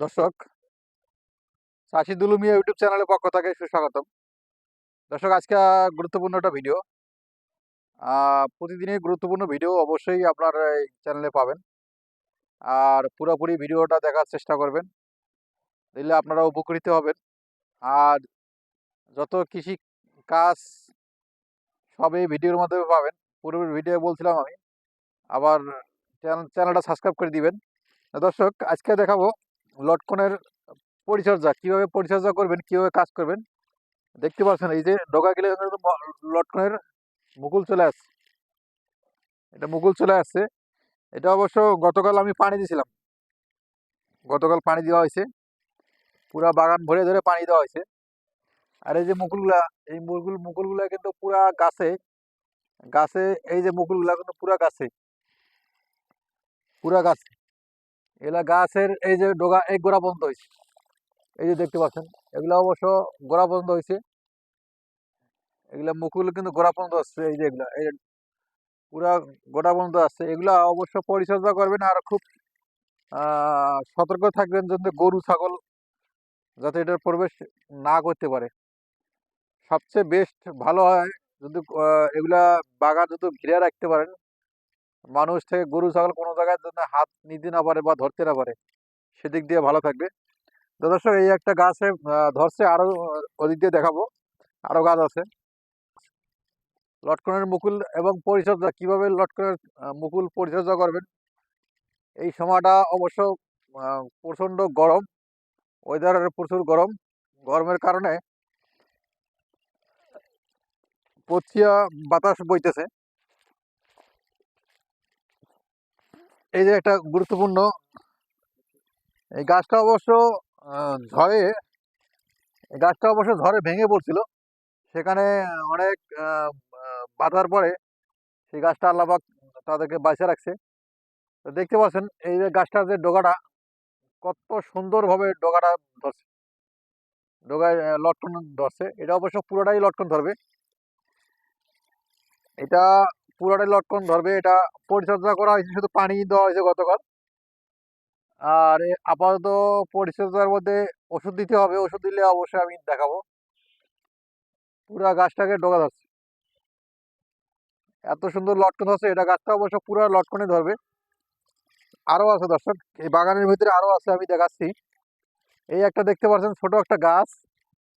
দর্শক চাষি মিয়া ইউটিউব চ্যানেলের পক্ষ থেকে সুস্বাগতম। দর্শক, আজকে গুরুত্বপূর্ণ একটা ভিডিও। প্রতিদিনই গুরুত্বপূর্ণ ভিডিও অবশ্যই আপনার এই চ্যানেলে পাবেন। আর পুরোপুরি ভিডিওটা দেখার চেষ্টা করবেন। দিলে আপনারা উপকৃত হবেন। আর যত কৃষি কাজ সব ভিডিওর মাধ্যমে পাবেন। পুরোপুরি ভিডিও বলছিলাম আমি। আবার চ্যানেলটা সাবস্ক্রাইব করে দিবেন। দর্শক, আজকে দেখাবো লটকনের পরিচর্যা, কীভাবে পরিচর্যা করবেন, কীভাবে কাজ করবেন। দেখতে পাচ্ছেন, এই যে ডগা গেলে লটকনের মুকুল চলে আসছে এটা মুকুল চলে আসছে। এটা অবশ্য গতকাল আমি পানি দিয়েছিলাম গতকাল পানি দেওয়া হয়েছে। পুরা বাগান ভরে ধরে পানি দেওয়া হয়েছে। আর এই যে মুকুলগুলা, এই মুকুল, মুকুলগুলা কিন্তু পুরা গাছে গাছে এই যে মুকুলগুলা কিন্তু পুরা গাছে। পুরা গাছে। এগুলা গাছের এই যে ডগা, এই গোড়া পর্যন্ত হয়েছে এই যে দেখতে পাচ্ছেন, এগুলা অবশ্য গোড়া পর্যন্ত হয়েছে এগুলা মুকুল কিন্তু গোড়া পর্যন্ত আসছে এই যে এগুলা, এই পুরা গোড়া পর্যন্ত আসছে এগুলা অবশ্য পরিচর্যা করবেন আর খুব সতর্ক থাকবেন যাতে গরু, ছাগল যাতে এটার প্রবেশ না করতে পারে। সবচেয়ে বেস্ট ভালো হয় যদি এগুলা বাগান যদি ঘিরে রাখতে পারেন মানুষ থেকে গরু ছাগল কোনো জায়গায় যেন হাত নিতে না পারে বা ধরতে না পারে সেদিক দিয়ে ভালো থাকবে। তো দর্শক এই একটা গাছে ধরছে আরও আহ, ওদিক দিয়ে দেখাবো। আরও গাছ আছে। লটকনের মুকুল এবং পরিচর্যা কীভাবে লটকনের মুকুল পরিচর্যা করবেন? এই সময়টা অবশ্য প্রচণ্ড গরম। ওয়েদারের প্রচুর গরম। গরমের কারণে পছিয়া বাতাস বইতেছে। এই যে একটা গুরুত্বপূর্ণ, এই গাছটা অবশ্য ঝড়ে, এই গাছটা অবশ্য ঝড়ে ভেঙে পড়ছিল। সেখানে অনেক বাধার পরে সেই গাছটা আল্লাহবাক তাদেরকে বাঁচিয়ে রাখছে। তো দেখতে পাচ্ছেন, এই যে গাছটার যে ডগাটা, কত সুন্দরভাবে ডগাটা ধরছে। ডোগায় লটকন ধরছে। এটা অবশ্য পুরোটাই লটকন ধরবে। এটা পুরোটাই লটকন ধরবে, এটা পরিচর্যা করা হয়েছে, শুধু পানি দেওয়া হয়েছে গতকাল। আর আপাতত পরিচর্যার মধ্যে ওষুধ দিতে হবে, ওষুধ দিলে অবশ্যই আমি দেখাবো। পুরা গাছটাকে ডোকা ধরছে এত সুন্দর লটকন ধরছে এটা গাছটা অবশ্য পুরো লটকনে ধরবে। আরও আছে দর্শক, এই বাগানের ভিতরে আরও আছে, আমি দেখাচ্ছি। এই একটা দেখতে পাচ্ছেন, ছোট একটা গাছ।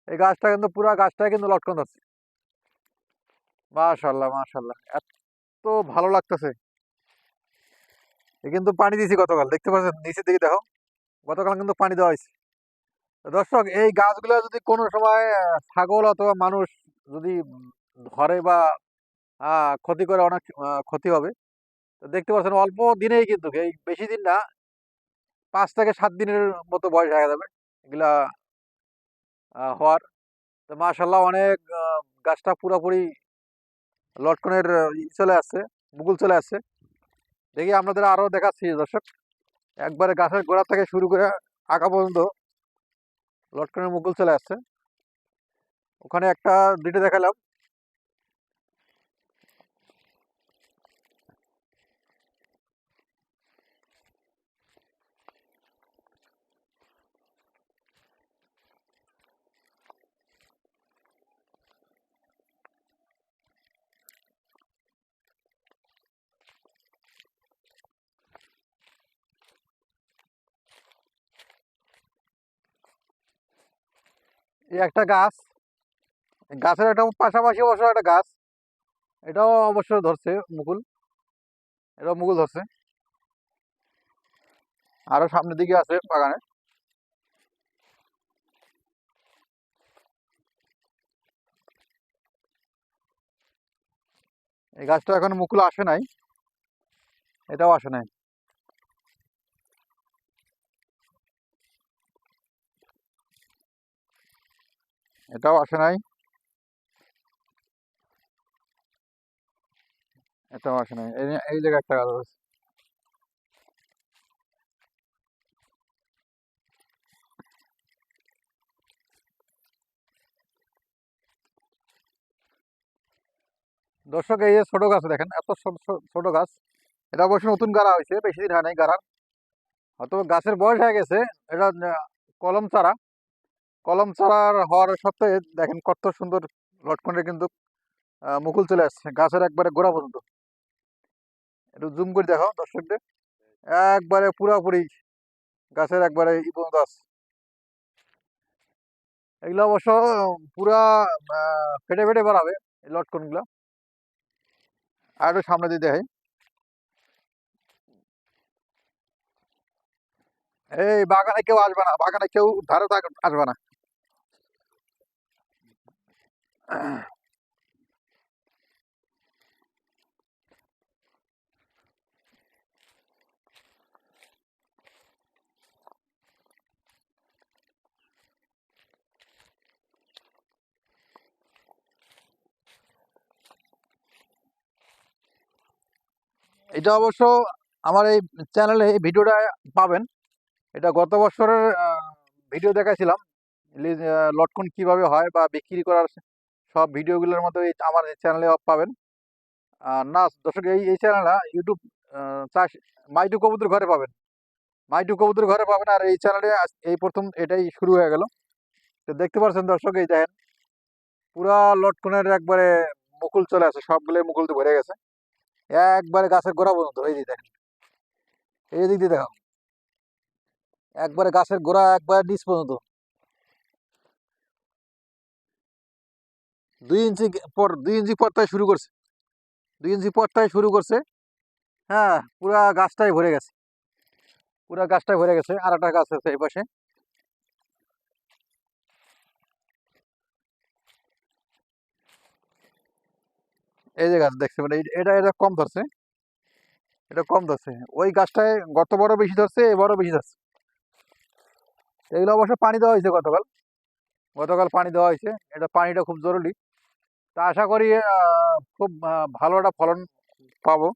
এই গাছটা কিন্তু পুরা গাছটা কিন্তু লটকন ধরছে মাশাল্লাহ মাশাল্লাহ, এত ভালো লাগতেছে। কিন্তু পানি দিয়েছি গতকাল, দেখতে পাচ্ছেন? নিচের দিকে দেখো, গতকাল কিন্তু পানি দেওয়া হয়েছে। দর্শক, এই গাছগুলো যদি কোনো সময় ছাগল অথবা মানুষ যদি ধরে বা ক্ষতি করে অনেক ক্ষতি হবে, তো দেখতে পাচ্ছেন অল্প দিনেই কিন্তু, এই বেশি দিন না, পাঁচ থেকে সাত দিনের মতো বয়স হয়ে যাবে, এগুলা হওয়ার। তো মাশাল্লাহ অনেক গাছটা পুরোপুরি লটকনের চলে আসছে, মুকুল চলে আসছে। দেখি আপনাদের আরও দেখাচ্ছি দর্শক। একবারে গাছের গোড়া থেকে শুরু করে আঁকা পর্যন্ত লটকনের মুকুল চলে আসছে। ওখানে একটা দুটো দেখালাম। একটা গাছ, গাছের একটা পাশাপাশি অবশ্য একটা গাছ, এটাও অবশ্য ধরছে মুকুল, এটাও মুকুল ধরছে। আরও সামনের দিকে আছে বাগানে। এই গাছটা এখন মুকুল আসে নাই, এটাও আসে নাই। এটাও আসে নাই। এটাও আসে নাই। এই জায়গায় একটা গাছ আছে। দর্শক, এই যে ছোট গাছ দেখেন, এত ছোট গাছ। এটা অবশ্য নতুন গাড়া হয়েছে, বেশি দিন হয় নাই গাড়ার। হয়তো গাছের বয়স হয়ে গেছে, এটা কলম চারা কলম চারার হওয়ার সত্ত্বে দেখেন কত সুন্দর লটকনের কিন্তু মুকুল চলে আসছে, গাছের একবারে গোড়া পর্যন্ত। একটু জুম করে দেখো দর্শকদের। একবারে পুরাপুরি গাছের একবারে ই পর্যন্ত আছে এগুলো অবশ্য পুরা ফেটে ফেটে বাড়াবে এই লটকনগুলো। আর একটু সামনে দিয়ে দেখাই। এই বাগানে কেউ আসবে না, বাগানে কেউ ধারে আসবে না। এটা অবশ্য আমার এই চ্যানেলে এই ভিডিওটা পাবেন। এটা গত বছরের ভিডিও দেখাছিলাম লটকন কীভাবে হয় বা বিক্রি করার সব ভিডিওগুলোর মধ্যে এই আমার চ্যানেলে পাবেন। আর না, দর্শক, এই এই চ্যানেলটা ইউটিউব চাষ মাইটু কবুতর ঘরে পাবেন। মাইটু কবুতর ঘরে পাবেন আর এই চ্যানেলে এই প্রথম এটাই শুরু হয়ে গেল। তো দেখতে পাচ্ছেন দর্শক, এই দেখেন, পুরা লটকনের একবারে মুকুল চলে আসে সবগুলো মুকুল তো ভরে গেছে। একবারে গাছের গোড়া পর্যন্ত, এই যে দেখেন। এই দিক দিয়ে দেখো একবারে গাছের গোড়া একবারে নিচ পর্যন্ত। দুই ইঞ্চি পর, দুই ইঞ্চি পরটায় শুরু করছে। দুই ইঞ্চি পরটায় শুরু করছে। হ্যাঁ পুরা গাছটাই ভরে গেছে। পুরা গাছটাই ভরে গেছে, আর একটা গাছ আছে এই পাশে। এই যে গাছ দেখছে মানে এটা এটা কম ধরছে। এটা কম ধরছে। ওই গাছটায় গত বড় বেশি ধরছে এবারও বেশি ধরছে। এগুলো অবশ্য পানি দেওয়া হয়েছে গতকাল। গতকাল পানি দেওয়া হয়েছে। এটা পানিটা খুব জরুরি। তা আশা করি খুব ভালো একটা ফলন পাবো।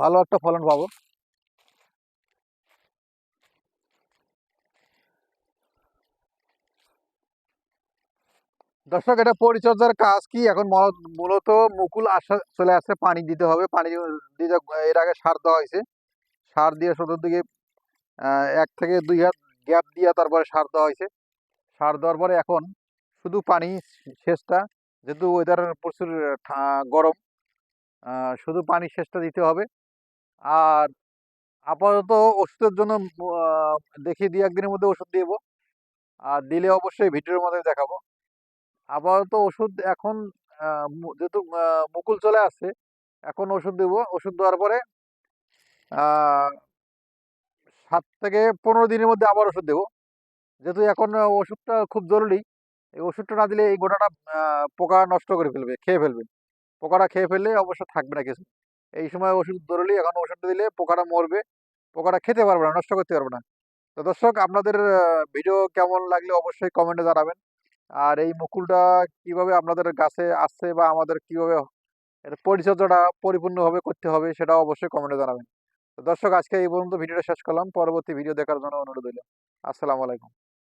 ভালো একটা ফলন পাবো। দর্শক, এটা পরিচর্যার কাজ কি? এখন মূলত মুকুল আসা, চলে আসছে, পানি দিতে হবে। পানি দিতে, এর আগে সার দেওয়া হয়েছে। সার দিয়ে শুধু দিকে এক থেকে দুই হাত গ্যাপ দিয়ে তারপরে সার দেওয়া হয়েছে। সার দেওয়ার পরে এখন শুধু পানি সেচটা যেহেতু ওয়েদার প্রচুর গরম শুধু পানি সেচটা দিতে হবে। আর আপাতত ওষুধের জন্য দেখি দুই একদিনের মধ্যে ওষুধ দেবো। আর দিলে অবশ্যই ভিডিওর মধ্যে দেখাবো। আপাতত ওষুধ এখন যেহেতু মুকুল চলে আসছে, এখন ওষুধ দেবো। ওষুধ দেওয়ার পরে সাত থেকে পনেরো দিনের মধ্যে আবার ওষুধ দেবো। যেহেতু এখন ওষুধটা খুব জরুরি এই ওষুধটা না দিলে এই গোটাটা পোকা নষ্ট করে ফেলবে, খেয়ে ফেলবে। পোকাটা খেয়ে ফেললে অবশ্য থাকবে না কিছু। এই সময় ওষুধ জরুরি এখন ওষুধটা দিলে পোকাটা মরবে, পোকাটা খেতে পারবে না, নষ্ট করতে পারবে না। তো দর্শক, আপনাদের ভিডিও কেমন লাগলে অবশ্যই কমেন্টে জানাবেন। আর এই মুকুলটা কীভাবে আপনাদের গাছে আসছে বা আমাদের কীভাবে এর পরিচর্যাটা পরিপূর্ণভাবে করতে হবে সেটা অবশ্যই কমেন্টে জানাবেন। তো দর্শক, আজকে এই পর্যন্ত ভিডিওটা শেষ করলাম। পরবর্তী ভিডিও দেখার জন্য অনুরোধ রইল। আসসালামু আলাইকুম।